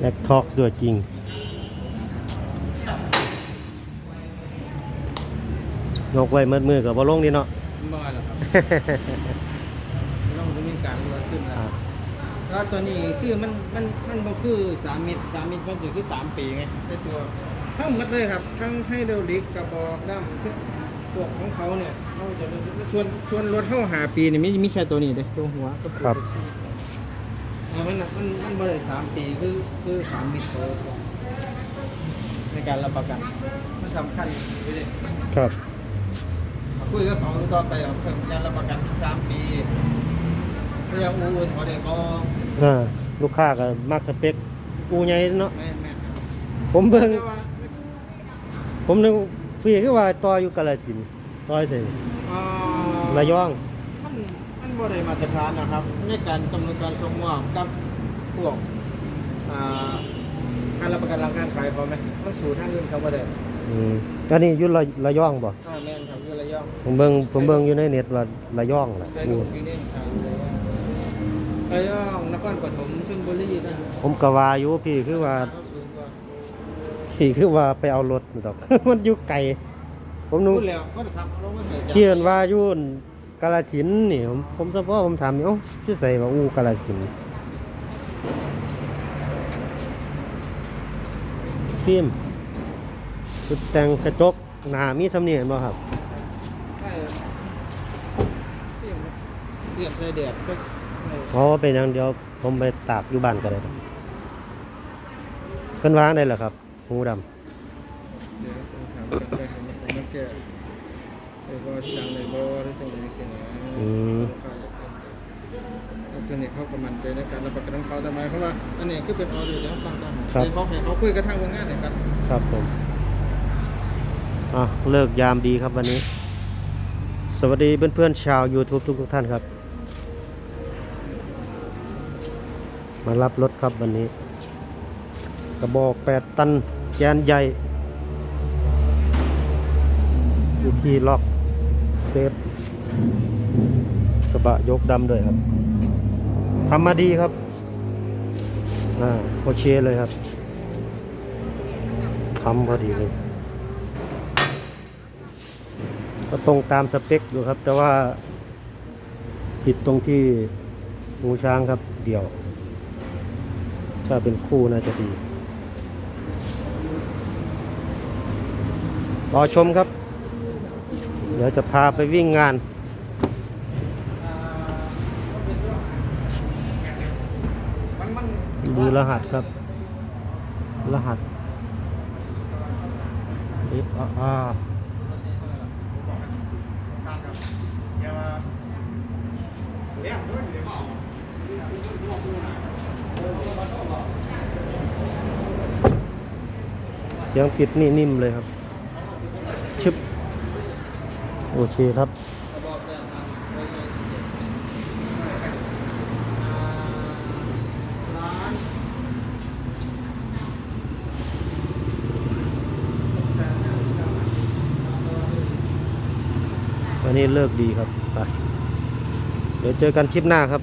แลกทอกด้วยจริงยกไว้มืดมือกับบ่ลงนี่เนาะไม่หรอกครับต้องจะมีการรัวขึ้นนะครับแล้วตัวนี้คือมันมันมันก็คือสามมิตรสามมิตรมันอยู่ที่สามปีไงในตัวทั้งหมดเลยครับ ทั้งให้เดลิกกระบอกด้ามซึ่งพวกของเขาเนี่ยเขาจะชวนชวนรถเข้าหาปีเนี่ยมีมีแค่ตัวนี้เลยตัวหัวก็อครับอ่า มันมันมันบริสามปีคือคือสามมิตรเขาในการรับประกัน มันสำคัญอยู่เลยครับ คุยกับเขาต่อไปเอาเพิ่มยารับประกันสามปีเรื่องอูอื่นเขาเดี๋ยวเขาอ่าลูกค้าก็มักสเปคอูใหญ่เนาะไม่ไม่ผมเบิ่งผมนึกพี่คือว่าต่ออยู่กาฬสินธุ์ต่อยใส่อ่าระยองมันมัน บ่ได้มาตรฐานนะครับ ในการกำหนดการส่งมอบกับพวกอ่าการรับประกันหลังการขายเขาไหมมันสู่ทางอื่นเขาบ่ได้อืมอันนี้อยู่ระระยองบ่อ่าแม่นครับอยู่ระยองผมเบิ่งผมเบิ่งอยู่ในเน็ตว่าระยองล่ะเคยอูดูที่นี่ทางระยองนครปฐมชลบุรีนะผมก็ว่าอยู่พี่คือว่า พี่คือว่าไปเอารถดอก มันอยู่ไกลผมนึกพูดแล้วก็ทำลงมาให้เพียนว่าอยู่ กาฬสินธุ์นี่ผมผมเฉพาะผมถามอยู่เอ้าชื่อใส่ว่าอูกาฬสินธุ์ฟิล์มชุดแต่งกระจกหน้ามีสำเนียงบ่ครับใช่เตรียมใส่แดดก็เพราะว่าเป็นอย่างเดียวผมไปตากอยู่บ้านก็ได้ดอกเพิ่นวางได้เหรอครับหูดำ เดี๋ยวต้องถามกันได้ครับมันมันแก่ไอ้บ่จังเลยบ่หรือจังได๋สินะอืมเอาตัวนี้เขาก็มั่นใจในการรับประกันของเขาทำไมเพราะว่าอันนี้คือเป็นออเดอร์แล้วฟังได้ครับ ในเขาให้เขาคุยกับทางโรงงานเนี่ยกันครับผม อะ เลิกยามดีครับวันนี้ สวัสดีเพื่อนๆชาว YouTube ทุกๆท่านครับ มารับรถครับวันนี้ กระบอกแปดตันแกนใหญ่อยู่ที่ล็อก เซฟ กระบะยกดำด้วยครับทำมาดีครับ อ่าโอเคเลยครับคำพอดีเลย ก็ตรงตามสเปคอยู่ครับ แต่ว่า ผิดตรงที่งูช้างครับเดี่ยว ถ้าเป็นคู่น่าจะดีรอชมครับ เดี๋ยวจะพาไปวิ่งงานดูรหัสครับ รหัส F R R เสียงปิดนี่นิ่มเลยครับชึบ โอเคครับ วันนี้เลิกดีครับ ไป เดี๋ยวเจอกันคลิปหน้าครับ